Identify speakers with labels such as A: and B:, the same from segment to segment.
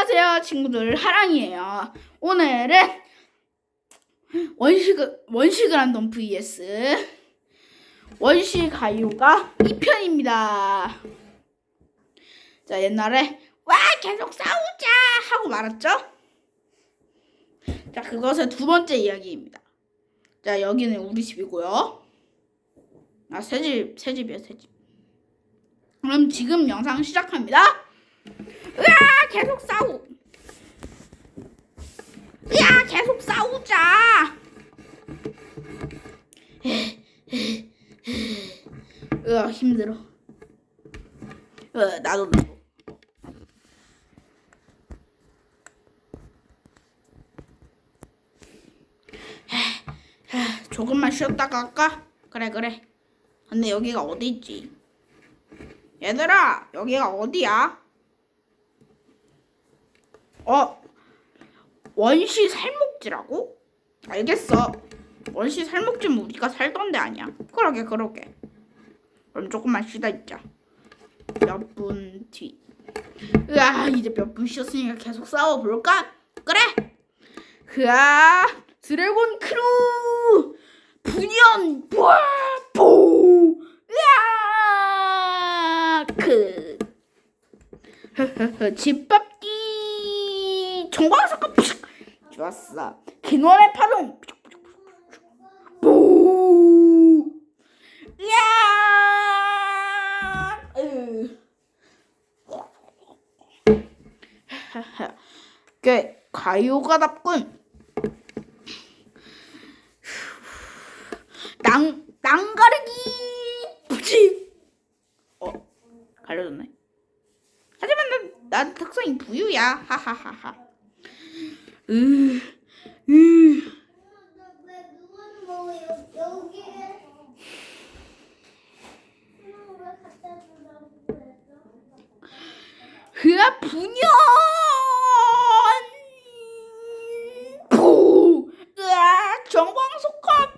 A: 안녕하세요 친구들. 하랑이에요. 오늘은 원식 원식을 한돈 vs 원시 가요가 2편입니다. 자 옛날에 와 계속 싸우자 하고 말았죠? 자 그것의 두 번째 이야기입니다. 자 여기는 우리 집이고요. 아 새집 새집이야 새집. 그럼 지금 영상 시작합니다 으아 계속 싸우 야 계속 싸우자 으아 힘들어 으 나도 나도 조금만 쉬었다가 할까? 그래 그래 근데 여기가 어디 있지? 얘들아 여기가 어디야? 어? 원시 살목지라고? 알겠어. 원시 살목지면 우리가 살던 데 아니야. 그러게 그러게. 그럼 조금만 쉬다 있자. 몇 분 뒤. 으아 이제 몇 분 쉬었으니까 계속 싸워볼까? 그래! 으아 드래곤 크루! 분연 뿌아뽀 으아 크! 집 정광석과 좋았어. 근원의 파동. 하하하. 꽤 가요가답군. 낭 낭가르기. 부지. 어 가려졌네. 하지만 난, 난 특성이 부유야. 하하하하 으, 으. 으아, 분연! 포! 으아, 정광석화!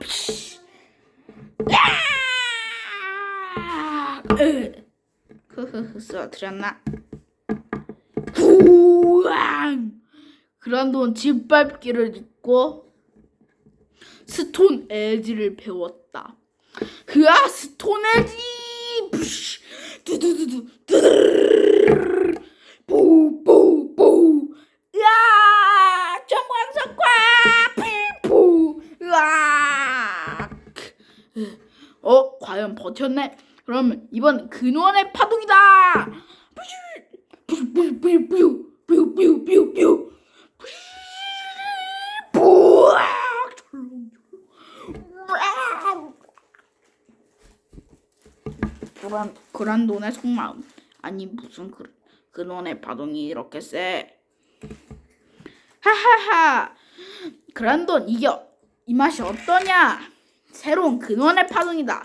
A: 으아! 으. 흐흐흐, 쏘드렸나? 후왕! 그란돈 짓밟기를 잊고 스톤 에지를 배웠다. 흐아 스톤 에지! 두두두두 어 과연 버텼네? 그러면 이번 근원의 파동이다! 뿌슈 뿌슈 뿌슈 뿌슈 뿌슈 뿌슈 뿌슈 뿌아 그란 그란돈의 속마음. 아니 무슨 그 근원의 파동이 이렇게 세 하하하. 그란돈 이겨. 이 맛이 어떠냐? 새로운 근원의 파동이다.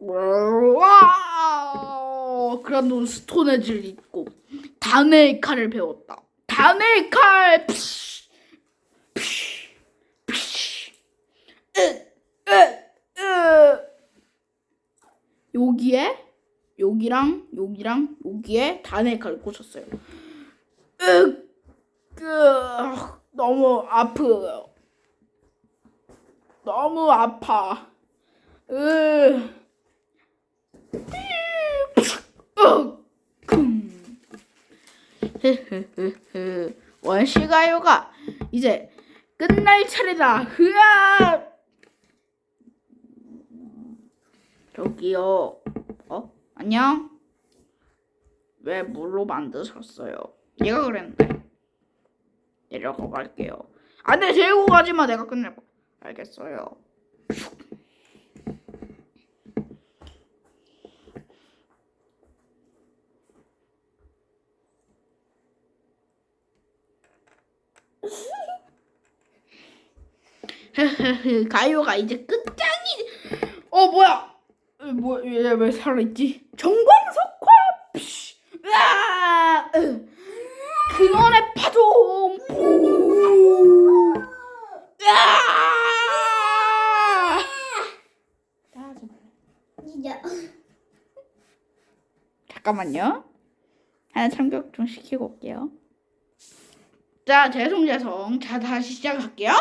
A: 와 그란돈 스톤에지를 단의 칼을 배웠다. 단의 칼 여기에 여기랑 여기랑 여기에 단의 칼을 꽂혔어요. 으, 으 너무 아프요. 너무 아파. 으 으, 흐흐흐흐. 원시가요가 이제 끝날 차례다. 흐아. 저기요. 어? 안녕. 왜 물로 만드셨어요? 얘가 그랬는데. 내려가 갈게요. 안돼 데리고 가지 마. 내가 끝낼 거. 알겠어요. 가요가 이제 끝장이. 어 뭐야? 어, 뭐얘왜 살아있지? 정광석화. 으아! 근원의 그 파도 으아! 진짜. 잠깐만요. 하나 참격 좀 시키고 올게요. 자, 죄송 죄송. 자, 다시 시작할게요.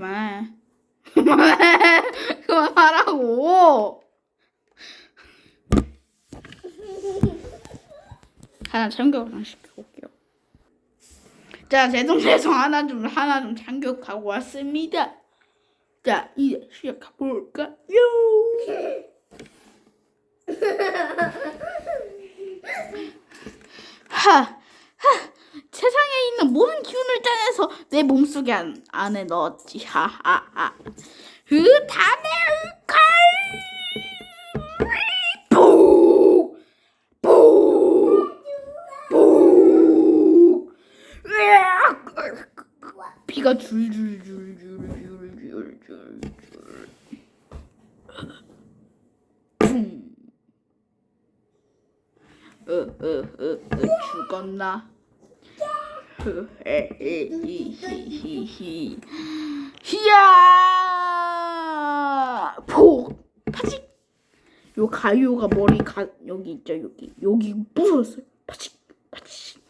A: 그만. 그만해. 그만하라고. 하나 참교육 시키고 올게요. 자, 죄송 죄송 하나 좀 하나 좀 참교육하고 왔습니다. 자, 이제 시작해 볼까요? 하, 하, 세상에 있는 모든 기운을 짜 내 몸속에 안, 안에 넣었지. 하하하. 그 다음에 칼. 푹, 푹, 푹. 으악! 피가 줄줄줄줄줄줄줄. 쿵. 어, 어, 죽었나? 히히히히히. 히야! 폭! 파직! 요 가요가 머리 가 여기 있죠 여기 여기 부서졌어요. 파직! 파직!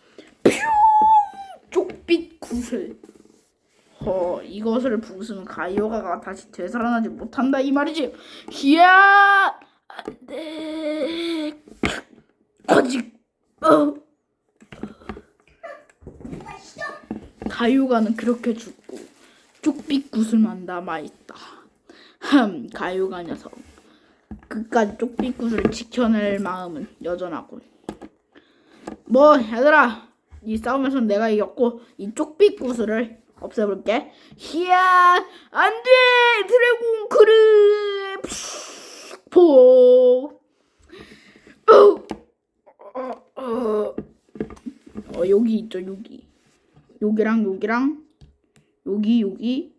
A: 퓨! 쪽빛 구슬. 허 이것을 부수면 가요가가 다시 되살아나지 못한다 이 말이지. 히야! 안돼. 아직 어. 가요가는 그렇게 죽고 쪽빛 구슬만 남아있다. 흠, 가요가 녀석. 끝까지 쪽빛 구슬을 지켜낼 마음은 여전하군. 뭐, 얘들아, 이 싸움에서 내가 이겼고 이 쪽빛 구슬을 없애볼게. 히야, 안 돼, 드래곤 크르, 포. 어, 어, 어, 어, 여기 있죠, 여기. 여기랑 여기랑 여기 여기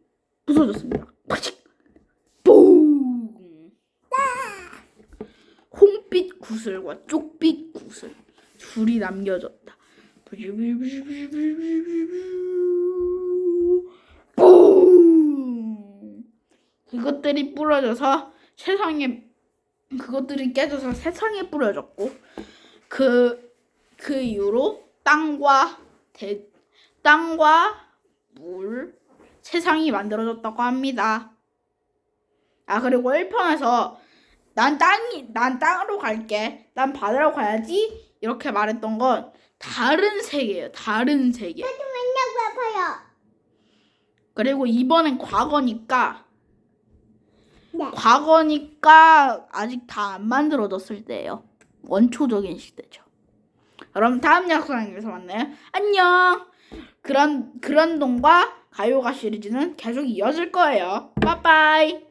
A: 부서졌습니다. 파직! 뽕! 홍빛 구슬과 쪽빛 구슬 둘이 남겨졌다. 뽕! 그것들이 부러져서 세상에 그것들이 깨져서 세상에 뿌려졌고 그 그 이후로 땅과 대, 땅과 물, 세상이 만들어졌다고 합니다. 아 그리고 1편에서 난 땅이 난 땅으로 갈게. 난 바다로 가야지. 이렇게 말했던 건 다른 세계예요. 다른 세계.
B: 맨날 배파요.
A: 그리고 이번엔 과거니까
B: 네.
A: 과거니까 아직 다 안 만들어졌을 때예요. 원초적인 시대죠. 그럼 다음 영상에서 만나요. 안녕. 그런 그런 동과 가요가 시리즈는 계속 이어질 거예요. 빠빠이.